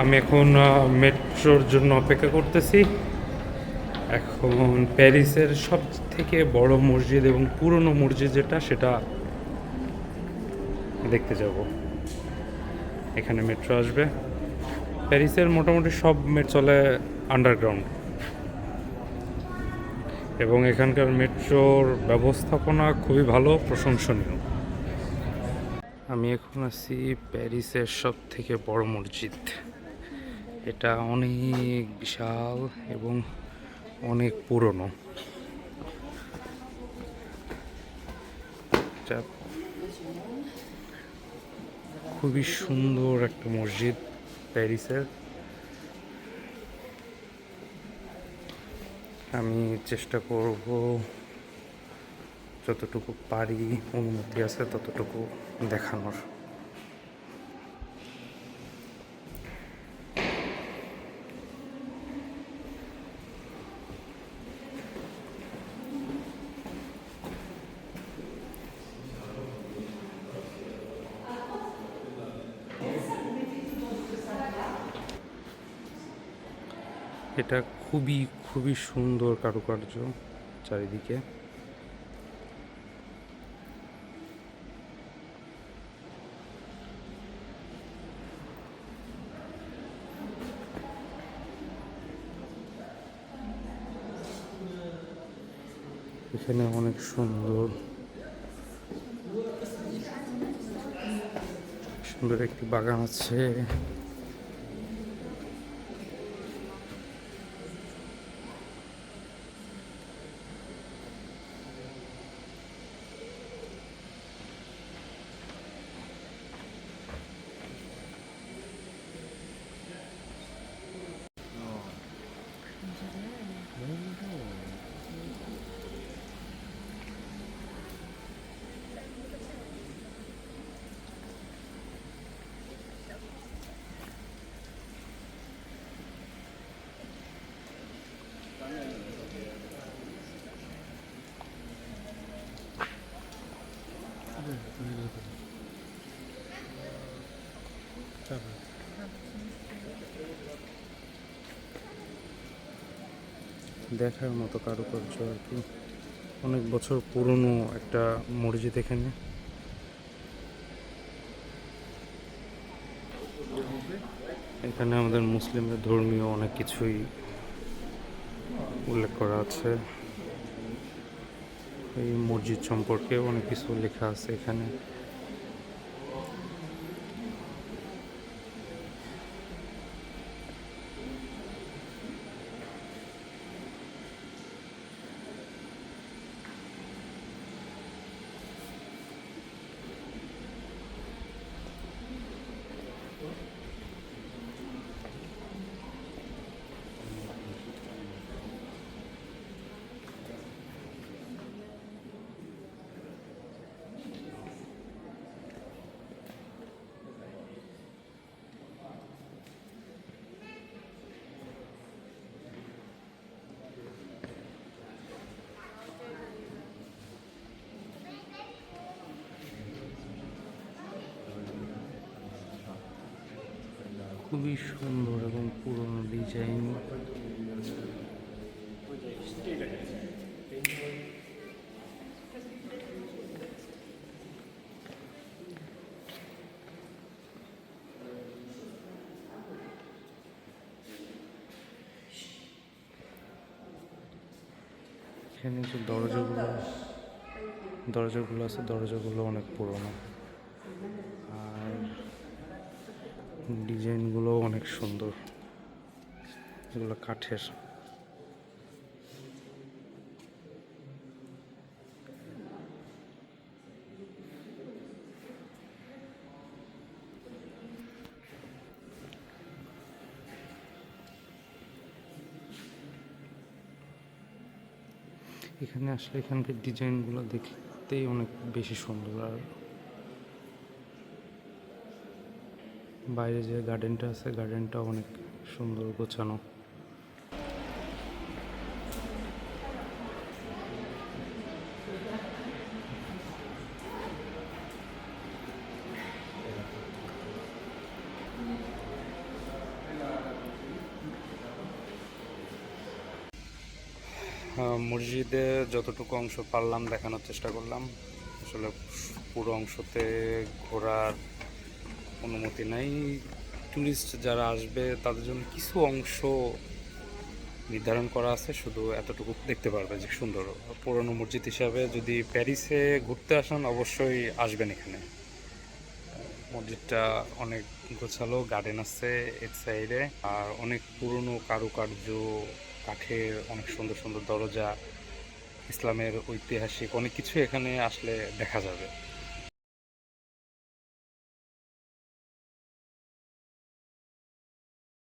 আমি এখন মেট্রোর জন্য অপেক্ষা করতেছি। এখন প্যারিসের সব থেকে বড় মসজিদ এবং পুরনো মসজিদ যেটা, সেটা দেখতে যাব। এখানে মেট্রো আসবে। প্যারিসের মোটামুটি সব মেট চলে আন্ডারগ্রাউন্ড এবং এখানকার মেট্রোর ব্যবস্থাপনা খুবই ভালো, প্রশংসনীয়। আমি এখন আছি প্যারিসের সব থেকে বড় মসজিদ। এটা অনেক বিশাল এবং অনেক পুরনো। খুবই সুন্দর একটা মসজিদ, প্যারিসের। আমি চেষ্টা করব যতটুকু পারি, অনুমতি আছে ততটুকু দেখানোর। এটা খুবই খুবই সুন্দর কারুকার্য চারিদিকে। এখানে অনেক সুন্দর সুন্দর একটি বাগান আছে। দেখার মতো কারুকার্য আর কি। অনেক বছর পুরনো একটা মসজিদ এখানে। এখানে আমাদের মুসলিমদের ধর্মীয় অনেক কিছুই উল্লেখ করা আছে। এই মসজিদ সম্পর্কে অনেক কিছু লেখা আছে এখানে। খুবই সুন্দর এবং পুরনো ডিজাইন। এখানে যে দরজাগুলো দরজাগুলো আছে দরজাগুলো অনেক পুরনো আর ডিজাইনগুলো অনেক সুন্দর। এগুলো কাঠের। এখানে আসলে এখানকার ডিজাইনগুলো দেখতেই অনেক বেশি সুন্দর আর বাইরে যে গার্ডেনটা আছে গার্ডেনটা অনেক সুন্দর গোছানো। মসজিদে যতটুকু অংশ পারলাম দেখানোর চেষ্টা করলাম। আসলে পুরো অংশতে ঘোরার অনুমতি নাই। ট্যুরিস্ট যারা আসবে, তাদের জন্য কিছু অংশ নির্ধারণ করা আছে, শুধু এতটুকু দেখতে পারবে যে সুন্দর। পুরনো মসজিদ হিসাবে যদি প্যারিসে ঘুরতে আসেন, অবশ্যই আসবেন এখানে। মসজিদটা অনেক গোছালো গার্ডেন আছে এক সাইডে আর অনেক পুরনো কারুকার্য, কাঠের অনেক সুন্দর সুন্দর দরজা, ইসলামের ঐতিহাসিক অনেক কিছু এখানে আসলে দেখা যাবে।